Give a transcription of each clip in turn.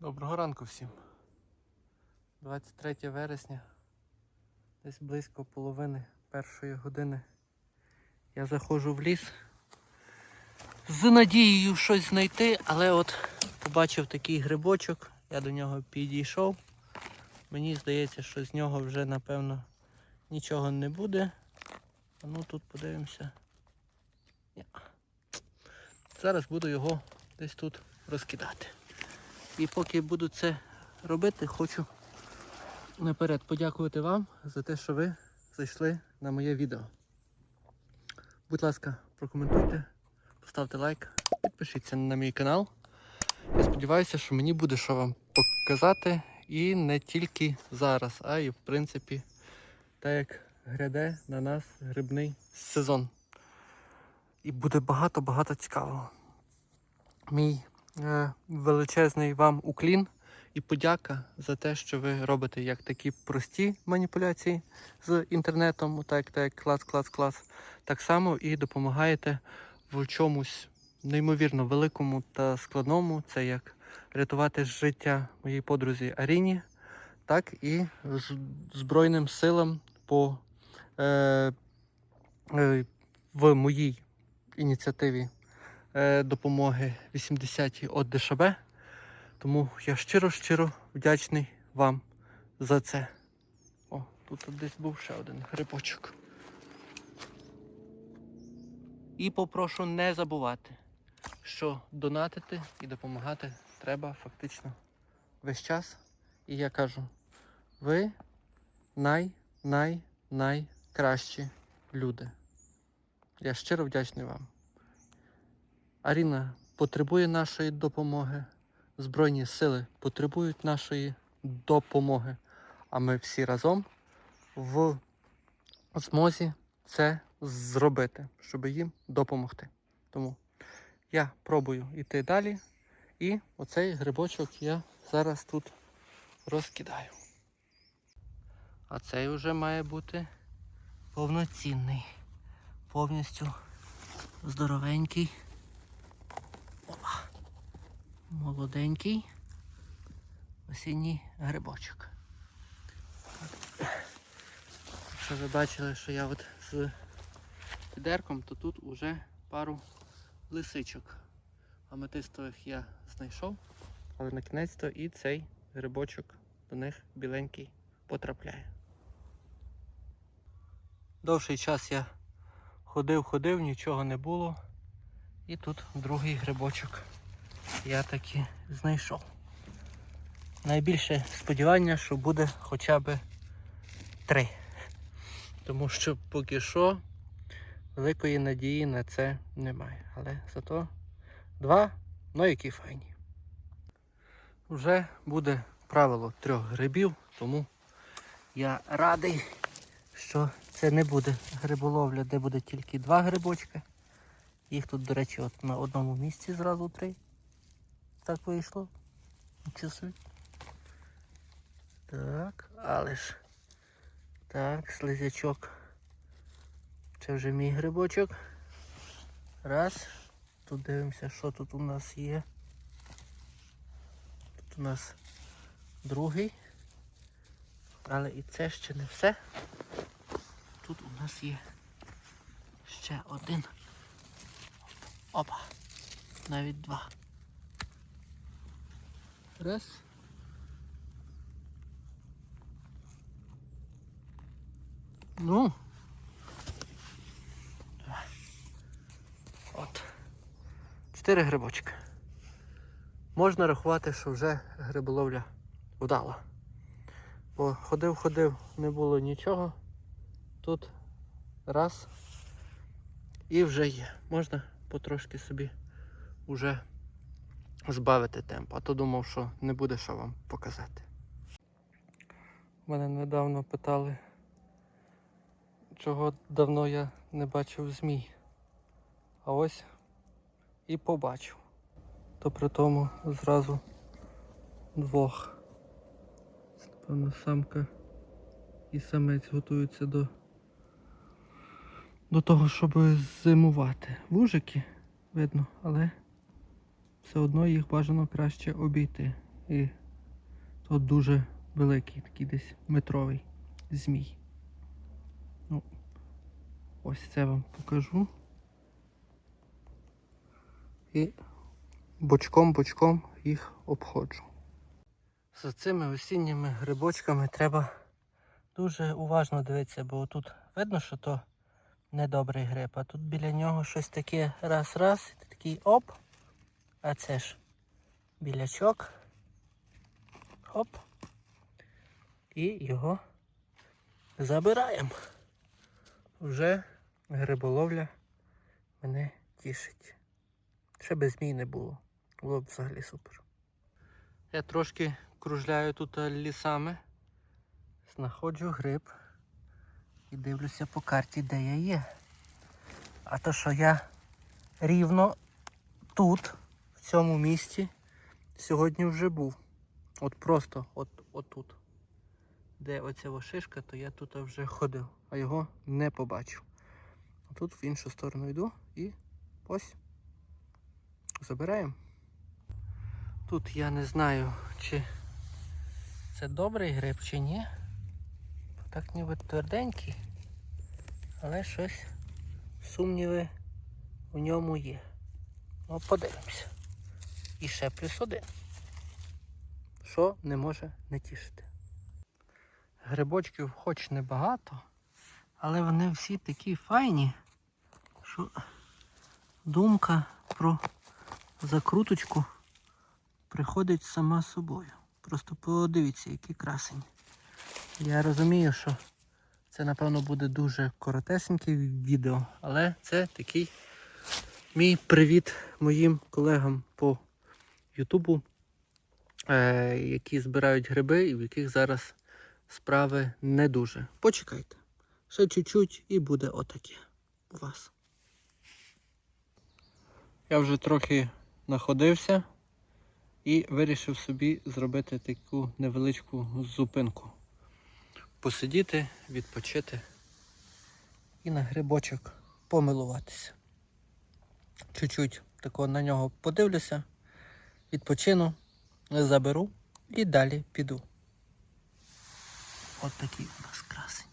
Доброго ранку всім. 23 вересня, десь близько половини першої години. Я заходжу в ліс з надією щось знайти, але от побачив такий грибочок, я до нього підійшов. Мені здається, що з нього вже напевно нічого не буде. А ну тут подивимося. Зараз буду його десь тут розкидати. І поки буду це робити, хочу наперед подякувати вам за те, що ви зайшли на моє відео. Будь ласка, прокоментуйте, поставте лайк, підпишіться на мій канал. Я сподіваюся, що мені буде що вам показати і не тільки зараз, а й в принципі, так як гряде на нас грибний сезон. І буде багато-багато цікавого. Мій величезний вам уклін і подяка за те, що ви робите як такі прості маніпуляції з інтернетом, так, так клас, клас, клас. Так само і допомагаєте в чомусь неймовірно великому та складному. Це як рятувати життя моїй подрузі Аріні, так і Збройним силам по, е, е, в моїй ініціативі е, допомоги 80 от ДШБ. Тому я щиро-щиро вдячний вам за це. О, тут десь був ще один грибочок. І попрошу не забувати, що донатити і допомагати треба фактично весь час. І я кажу, ви най-най-найкращі люди. Я щиро вдячний вам. Аріна потребує нашої допомоги. Збройні сили потребують нашої допомоги. А ми всі разом в змозі це зробити, щоб їм допомогти. Тому я пробую йти далі. І оцей грибочок я зараз тут розкидаю. А цей вже має бути повноцінний, повністю здоровенький. Молоденький осінній грибочок. Якщо ви бачили, що я от з підерком, то тут уже пару лисичок аметистових я знайшов, але на кінець то і цей грибочок до них біленький потрапляє. Довший час я ходив-ходив, нічого не було. І тут другий грибочок я таки знайшов. Найбільше сподівання, що буде хоча б три. Тому що поки що великої надії на це немає. Але зато два, ну які файні. Вже буде правило трьох грибів, тому я радий, що це не буде гриболовля, де буде тільки два грибочки. Їх тут, до речі, от на одному місці зразу три. Так вийшло. Нічого. Так, але ж. Так, слизячок. Це вже мій грибочок. Раз. Тут дивимося, що тут у нас є. Тут у нас другий. Але і це ще не все. Тут у нас є ще один. Опа. Навіть два. Раз. Ну. От. Чотири грибочки. Можна рахувати, що вже гриболовля вдала. Бо ходив-ходив, не було нічого. Тут раз. І вже є. Можна потрошки собі вже збавити темп. А то думав, що не буде що вам показати. Мене недавно питали, чого давно я не бачив змій. А ось і побачив. То при тому зразу двох. Це, Напевно, самка і самець готуються до, до того, щоб зимувати. Вужики видно, але все одно їх бажано краще обійти. І тут дуже великий, такий десь метровий змій. Ну, ось це вам покажу. І бочком-бочком їх обходжу. За цими осінніми грибочками треба дуже уважно дивитися, бо тут видно, що то недобрий гриб, а тут біля нього щось таке раз-раз, і такий оп, а це ж білячок. Хоп. І його забираємо. Вже гриболовля мене тішить. Ще без змій не було. Було б взагалі супер. Я трошки кружляю тут е, лісами, знаходжу гриб і дивлюся по карті, де я є. А то, що я рівно тут, цьому місці, сьогодні вже був. От просто от, отут. Де оця шишка, то я тут вже ходив, а його не побачив. Тут в іншу сторону йду і ось. Забираємо. Тут я не знаю, чи це добрий гриб, чи ні. Так ніби тверденький, але щось сумніви в ньому є. Ну, подивимося. І ще плюс один. Що не може не тішити. Грибочків хоч небагато, але вони всі такі файні, що думка про закруточку приходить сама собою. Просто подивіться, які красені. Я розумію, що це, напевно, буде дуже коротесеньке відео, але це такий мій привіт моїм колегам по Ютубу, е, які збирають гриби і в яких зараз справи не дуже. Почекайте. Ще чуть-чуть і буде отаке у вас. Я вже трохи находився і вирішив собі зробити таку невеличку зупинку. Посидіти, відпочити і на грибочок помилуватися. Чуть-чуть такого на нього подивлюся, відпочину, заберу і далі піду. От такий у нас красень.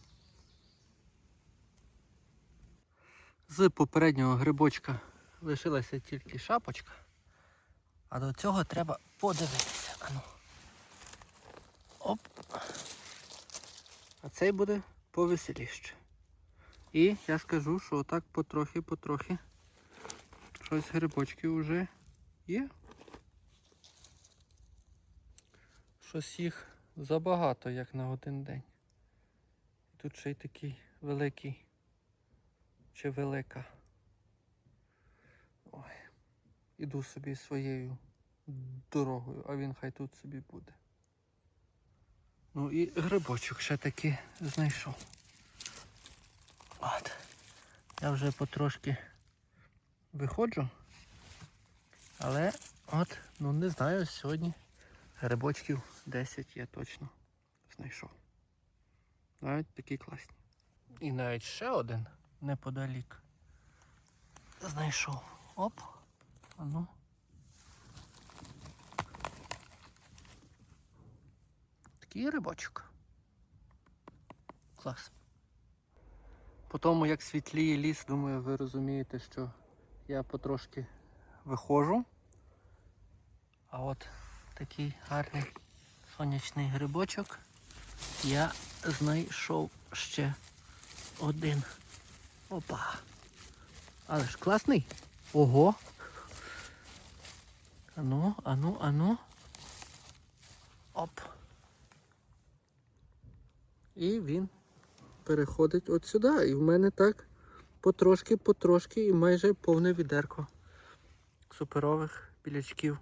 З попереднього грибочка лишилася тільки шапочка, а до цього треба подивитися. Ану. Оп. А цей буде повеселіше. І я скажу, що отак потрохи-потрохи щось грибочків вже є. Щось їх забагато, як на один день. Тут ще й такий великий чи велика. Ой, іду собі своєю дорогою, а він хай тут собі буде. Ну і грибочок ще таки знайшов. От. Я вже потрошки виходжу. Але от, ну не знаю, сьогодні грибочків 10 я точно знайшов. Навіть такі класні. І навіть ще один неподалік. Знайшов. Оп. А ну. Такий рибочок. Клас. По тому, як світліє ліс, думаю, ви розумієте, що я потрошки виходжу. А от такий гарний сонячний грибочок я знайшов ще один. Опа. Але ж класний. Ого. Ану, ану, ану. Оп. І він переходить от сюди. І в мене так потрошки-потрошки і майже повне відерко суперових білячків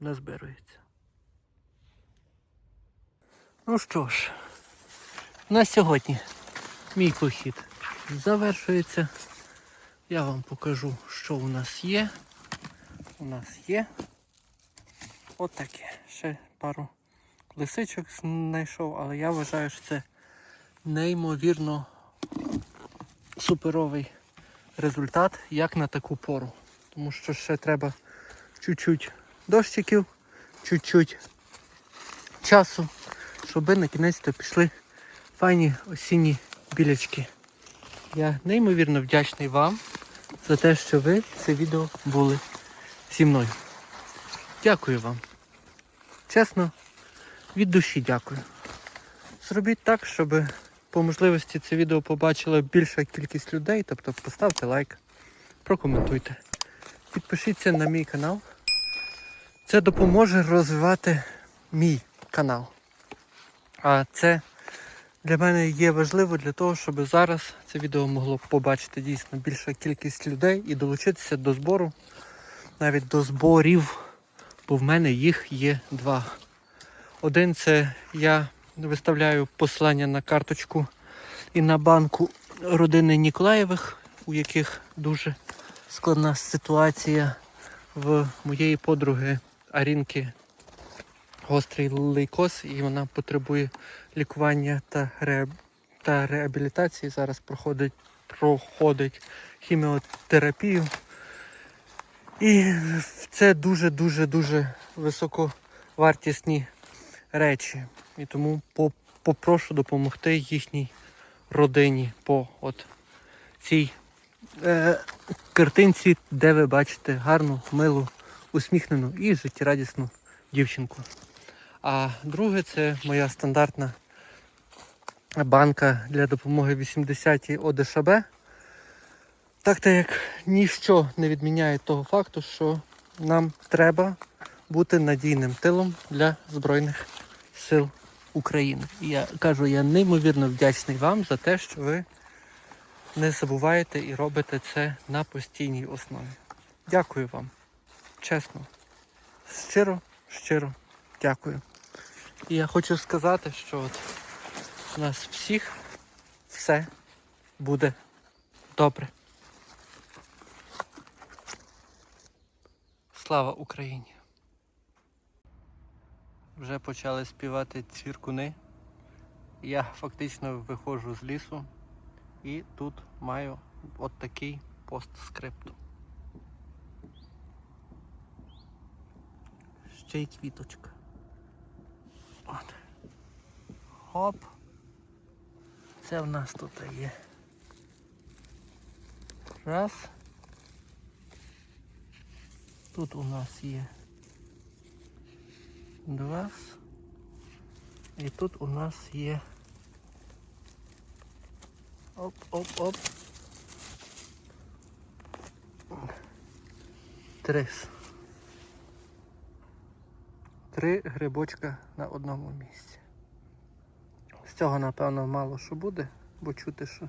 назбирується. Ну що ж, на сьогодні мій похід завершується. Я вам покажу, що у нас є. У нас є отаке. Ще пару лисичок знайшов, але я вважаю, що це неймовірно суперовий результат, як на таку пору. Тому що ще треба чуть-чуть дощиків, чуть-чуть часу, щоб на кінець то пішли файні осінні білячки. Я неймовірно вдячний вам за те, що ви це відео були зі мною. Дякую вам. Чесно, від душі дякую. Зробіть так, щоб по можливості це відео побачила більша кількість людей, тобто поставте лайк, прокоментуйте. Підпишіться на мій канал. Це допоможе розвивати мій канал. А це для мене є важливо для того, щоб зараз це відео могло побачити дійсно більша кількість людей і долучитися до збору, навіть до зборів, бо в мене їх є два. Один це я виставляю посилання на карточку і на банку родини Ніколаєвих, у яких дуже складна ситуація в моєї подруги Арінки гострий лейкоз, і вона потребує лікування та, ре... та реабілітації. Зараз проходить, проходить хіміотерапію. І це дуже-дуже дуже високовартісні речі. І тому попрошу допомогти їхній родині по от цій е, картинці, де ви бачите гарну, милу, усміхнену і життєрадісну дівчинку. А друге це моя стандартна банка для допомоги 80-й ОДШБ. Так то як ніщо не відміняє того факту, що нам треба бути надійним тилом для Збройних сил України. І я кажу, я неймовірно вдячний вам за те, що ви не забуваєте і робите це на постійній основі. Дякую вам. Чесно. Щиро, щиро дякую. І я хочу сказати, що от у нас всіх все буде добре. Слава Україні! Вже почали співати цвіркуни. Я фактично виходжу з лісу і тут маю от такий постскриптум. Ще й квіточка. От. Хоп. Це в нас тут є. Раз. Тут у нас є два. І тут у нас є оп-оп-оп. Три. Три грибочка на одному місці. З цього, напевно, мало що буде, бо чути, що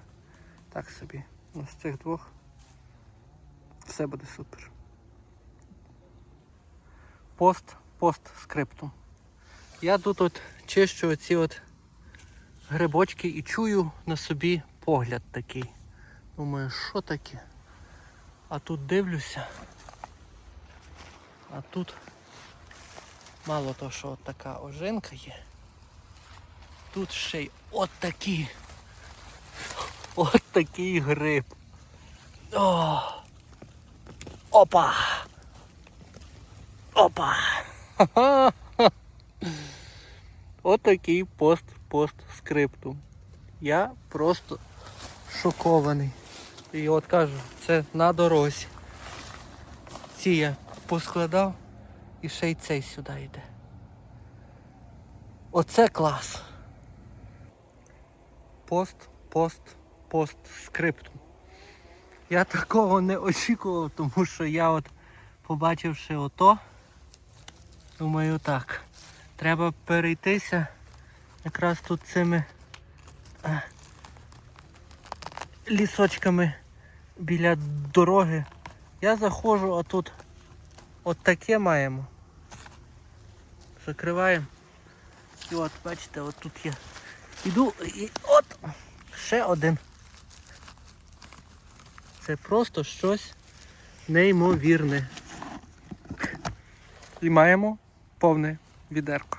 так собі. Ну, з цих двох все буде супер. Пост, пост скриптум. Я тут от чищу оці от грибочки і чую на собі погляд такий. Думаю, що таке? А тут дивлюся. А тут мало того, що от така ожинка є. Тут ще й от такі. От такий гриб. О! Опа! Опа! Ха-ха! Отакий пост пост скриптум. Я просто шокований. І от кажу, це на дорозі. Ці я поскладав і ще й цей сюди йде. Оце клас. Пост, пост, пост скриптум. Я такого не очікував, тому що я от побачивши ото, думаю так. Треба перейтися якраз тут цими а, лісочками біля дороги. Я заходжу, а тут от таке маємо. Закриваємо. І от, бачите, от тут є. Іду і от ще один. Це просто щось неймовірне. І маємо повне відерко.